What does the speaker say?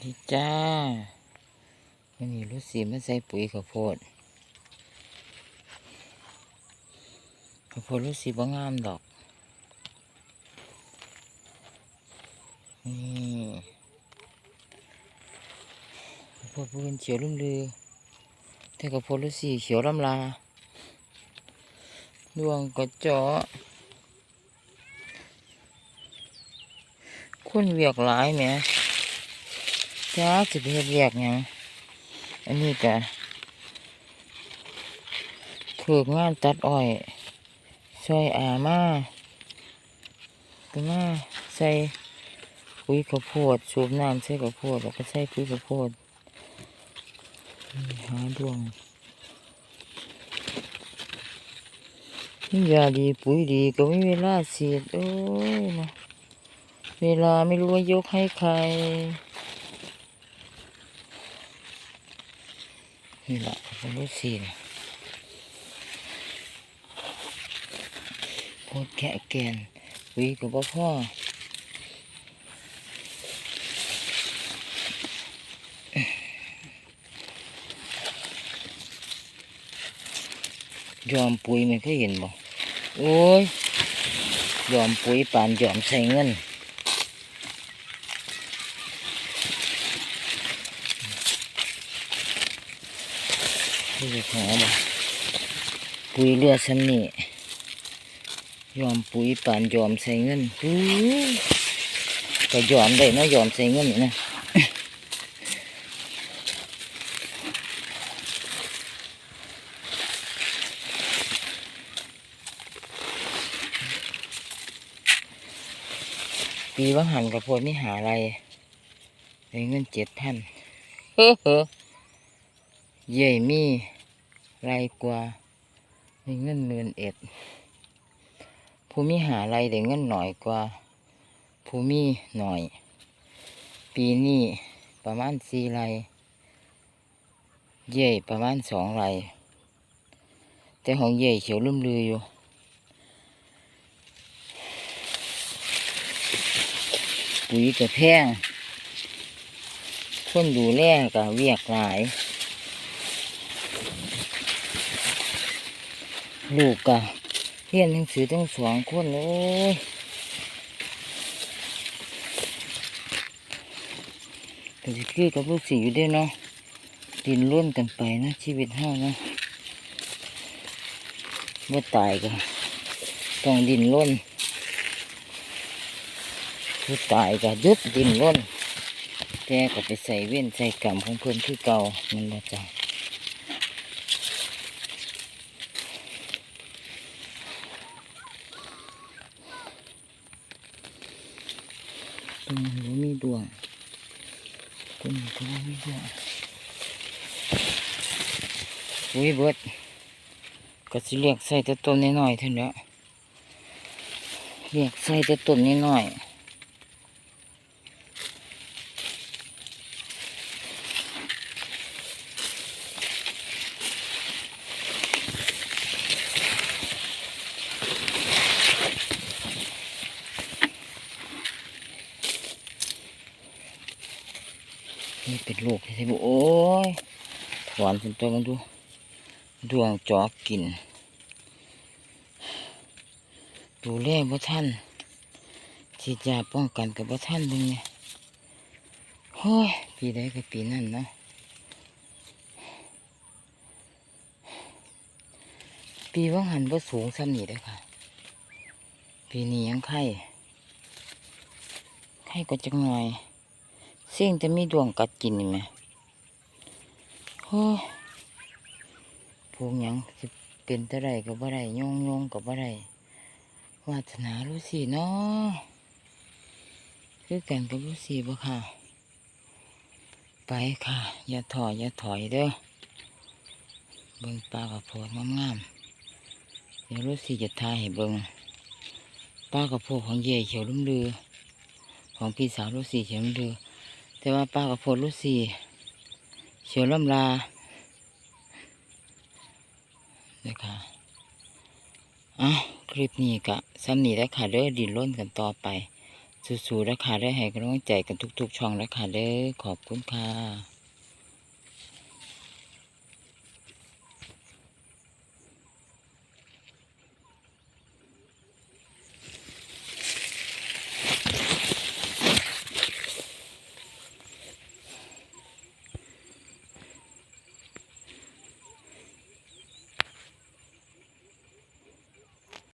ดีจ้าวันนี้รู้สีมาใส่ปุ๋ยข้าวโพดข้าวโพดรู้สีบ่งามดอกนี่ข้าวโพดพูนเขียวลุ่มลือแต่ข้าวโพดรู้สีเขียวลำลาดวงกระเจาะคนเวียกหลายแหม จ้าจะไปเฮ็ดแยกหยังอันนี้ก็ถูกงานตัดอ้อยช่วยอามาก็มาใส่ปุ๋ยข้าวโพดสูบน้ำใส่ข้าวโพดแล้วก็ใส่ปุ๋ยข้าวโพดหาดวงยาดีปุ๋ยดีก็ไม่เวลาเสียดโอ้ยนะเวลาไม่รู้ว่ายกให้ใคร นี่แหละผมรู้สินะโคตรแกะแกนวิกับพ่อพ่อยอมปุ๋ยไม่เคยเห็นบ่โอ้ยยอมปุ๋ยปานยอมใส่เงิน ปุ๋ยหอบ่ปุ๋ยเลือดซ้ำนี่ยอมปุ๋ยปานยอมใส่เงินอู้ก็ยอมได้นะยอมใส่เงินนี่นะปีว่าหันกับพวกไม่หาอะไรได้เงินเจ็ดพันเฮ้อ เย่มีไรกว่าได้เงินหมื่นเอ็ดผู้มีหาไรได้เงินหน่อยกว่าผู้มีหน่อย ปีนี้ประมาณสี่ไรเย่ประมาณสองไรแต่ของเย่เขียวลุ่มลืออยู่ปุ๋ยกับแพงคนดูแลกับเวียกหลาย ลูกกะเรียนหนังสือทั้งสองคนโอ้ยแต่สิคือกับลูกสี่อยู่ด้วยเนาะดินร่วนกันไปนะ ชีวิตเฮาเนาะเมื่อตายก็ต้องดินร่นผู้ตายก็ยุดดินร่นแต่ก็ไปใส่เว้นใส่กรรมของเพื่อนคือเก่ามันมาจ้ะ ตรงหัวมีดวงก้นก็มีดวงอุ้ยเบิดก็สิเรียกใส่แต่ต้นน้อยๆเท่านั้นแหละเรียกใส่แต่ต้นน้อยๆ นี่เป็นลูกใช่ไหมโอ้ยถอนเป็นตัวมันดูดวงจอกกิน ดูแลบ่ท่านฉีดยาป้องกันกับบ่ท่านมึงเนี่ยโอ้ยปีใดก็ปีนั่นนะปีว่างหันบ่สูงซ้ำนี่ด้อค่ะ ปีนี้ยังไข่ไข่ก็จังหน่อย เสี่ยงจะมีดวงกัดกินนี่ไหมโอ้ยพวกยังสิเป็นตะไรก็บ่ได้โยงยงก็บ่ได้วาสนารู้สิเนาะคือกันกับรู้สิบ่ค่ะ ไปค่ะ อย่าถอยอย่าถอยเด้อเบิ่งปลากระโพดงามๆเดี๋ยวรู้สิจะทายให้เบิ่งปลากระโพดของเย่เขียวลุ่มลือของพี่สาวรู้สิเขียวลุ่มลือ แต่ว่าปลากับพลรู้สีเขียวล่ำลาเลยค่ะอะคลิปนี้กะซ้ำนี้แล้วค่ะเด้อดินล้นกันต่อไป สู้ๆราคาได้อให้กำลังใจกันทุก ๆ ช่องราคาเด้อขอบคุณค่ะ